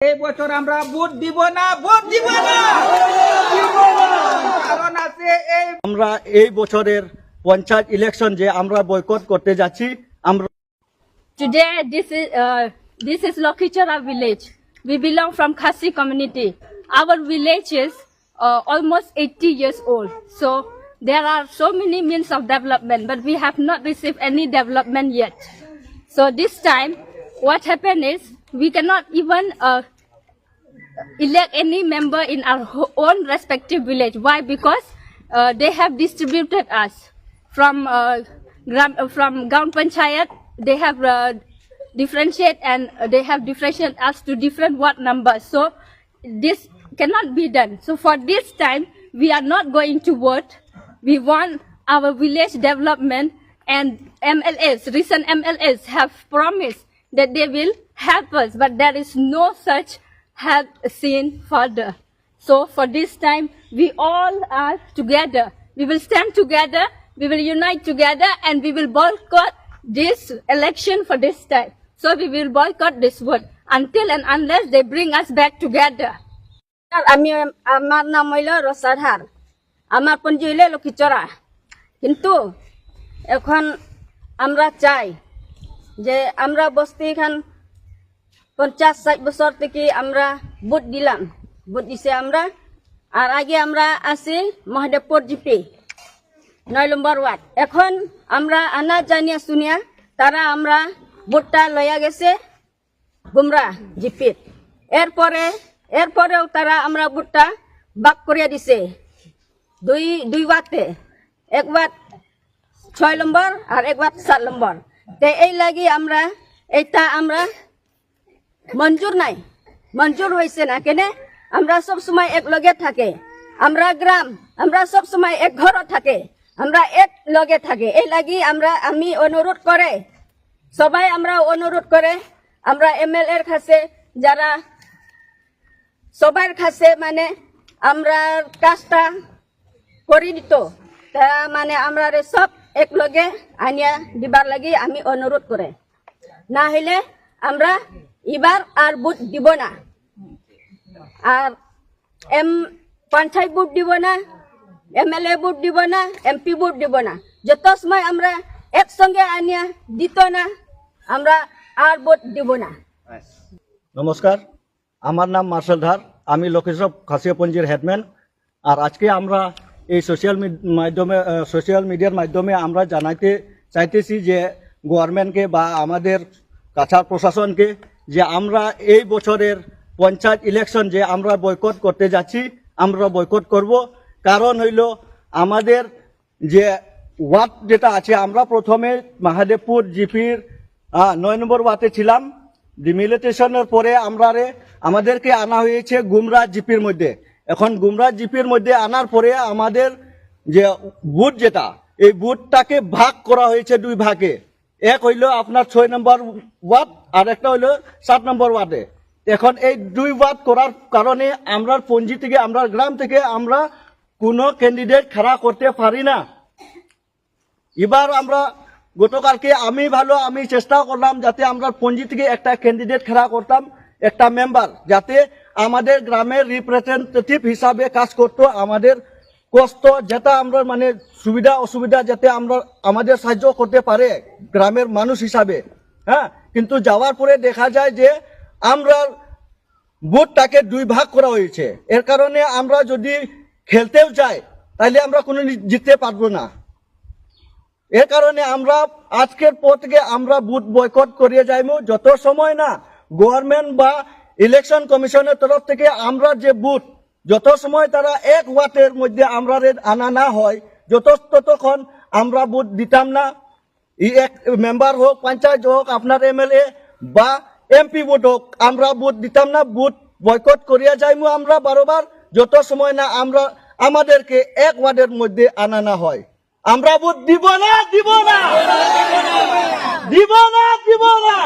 এই বছর আমরা ভোট দিব না ভোট দিব না কারণ আছে এই আমরা এই বছরের পঞ্চায়েত ইলেকশন যে আমরা বয়কট করতে যাচ্ছি আমরা Today, this is uh, this is Lokhichara village. We belong from Khasi community. Our village is uh, almost 80 years old. So there are so many means of development, but we have not received any development yet. So this time, what happened is we cannot even uh, elect any member in our own respective village. Why? Because uh, they have distributed us from uh, uh, from Gaon Panchayat. They have uh, differentiate and uh, they have differentiated us to different ward numbers. So this cannot be done. So for this time, we are not going to vote. We want our village development and MLAs, recent MLAs have promised that they will help us, but there is no such help seen further. So for this time, we all are together. We will stand together, we will unite together, and we will boycott this election for this time. So we will boycott this vote until and unless they bring us back together. আর আমি আমার নাম হইল রসাধার আমার পঞ্জি হইলে লক্ষ্মীচরা কিন্তু এখন আমরা চাই যে আমরা বস্তি খান পঞ্চাশ ষাট বছর থেকে আমরা ভোট দিলাম। ভোট দিছে আমরা। আর আগে আমরা আছি মহাদেবপুর জিপি নয় নম্বর ওয়ার্ড। এখন আমরা আনা জানিয়া শুনিয়া তারা আমরা ভোটটা লইয়া গেছে গুমরা জিপির এরপরে, এরপরেও তারা আমরা ভোটটা বাক করিয়া দিছে। দুই দুই বাতে এক বাত ছয় নম্বর আর এক বাত সাত নম্বর। তে এই লাগি আমরা, এটা আমরা মঞ্জুর নাই। মঞ্জুর হয়েছে না কেনে? আমরা সব সময় এক লগে থাকে। আমরা গ্রাম, আমরা সব সময় এক ঘর থাকে। আমরা এক লগে থাকে। এই লাগি আমরা, আমি অনুরোধ করে, সবাই আমরা অনুরোধ করে, আমরা এমএলএ এর কাছে, যারা সবার কাছে মানে আমরা কাজটা করে দিত। মানে আমরা সব এক লগে আনিয়া দিবার লাগি আমি অনুরোধ করে। না হইলে আমরা এবার আর বুট দিব না। আর এম পঞ্চায়েত বুট দিব না, এমএলএ বুট দিব না, এমপি বুট দিব না। যত সময় আমরা একসঙ্গে আনিয়া দিত না, আমরা আর ভোট দিব না। নমস্কার, আমার নাম মার্শাল ধার, আমি লক্ষ্মীসব খাসিয়াপঞ্জির হেডম্যান। আর আজকে আমরা এই সোশ্যাল মাধ্যমে সোশ্যাল মিডিয়ার মাধ্যমে আমরা জানাইতে চাইতেছি যে গভর্নমেন্টকে বা আমাদের কাছার প্রশাসনকে যে আমরা এই বছরের পঞ্চায়েত ইলেকশন যে আমরা বয়কট করতে যাচ্ছি, আমরা বয়কট করব। কারণ হইল আমাদের যে ওয়ার্ড যেটা আছে, আমরা প্রথমে মহাদেবপুর জিপির নয় নম্বর ওয়ার্ডে ছিলাম। ডিমিলিটেশনের পরে আমরা আমাদেরকে আনা হয়েছে গুমরা জিপির মধ্যে। এখন গুমরা জিপির মধ্যে আনার পরে আমাদের যে বুথ যেটা, এই বুথটাকে ভাগ করা হয়েছে দুই ভাগে। এক হইল আপনার ছয় নম্বর ওয়ার্ড, আর একটা হইল সাত নম্বর ওয়ার্ডে। এখন এই দুই ওয়ার্ড করার কারণে আমরা পঞ্জি থেকে, আমরা গ্রাম থেকে আমরা কোনো ক্যান্ডিডেট খাড়া করতে পারি না। এবার আমরা গতকালকে আমি ভালো, আমি চেষ্টা করলাম যাতে আমরা পঞ্জি থেকে একটা ক্যান্ডিডেট খাড়া করতাম, একটা মেম্বার যাতে আমাদের গ্রামের রিপ্রেজেন্টেটিভ হিসাবে কাজ করতো আমাদের কষ্ট, যেটা আমরা মানে সুবিধা, অসুবিধা যাতে আমরা আমাদের সাহায্য করতে পারে গ্রামের মানুষ হিসাবে হ্যাঁ? কিন্তু যাওয়ার পরে দেখা যায় যে আমরা ভোটটাকে দুই ভাগ করা হয়েছে। এর কারণে আমরা যদি খেলতেও যাই তাহলে আমরা কোনো জিততে পারব না। এর কারণে আমরা আজকের পর থেকে আমরা বুথ বয়কট করিয়ে যাইব যত সময় না গভর্নমেন্ট বা ইলেকশন কমিশনের তরফ থেকে আমরা যে বুথ, যত সময় তারা এক ওয়াটের মধ্যে আমরা আনা না হয়, যত ততক্ষণ আমরা বুথ দিতাম না। এক মেম্বার হোক, পঞ্চায়েত হোক, আপনার এমএলএ বা এমপি ভোট হোক, আমরা বুথ দিতাম না, বুথ বয়কট করিয়া যাইমু আমরা বারবার, যত সময় না আমরা আমাদেরকে এক ওয়ার্ডের মধ্যে আনা না হয়। আমরা ভোট দিব না দিব না! দিব না দিব না!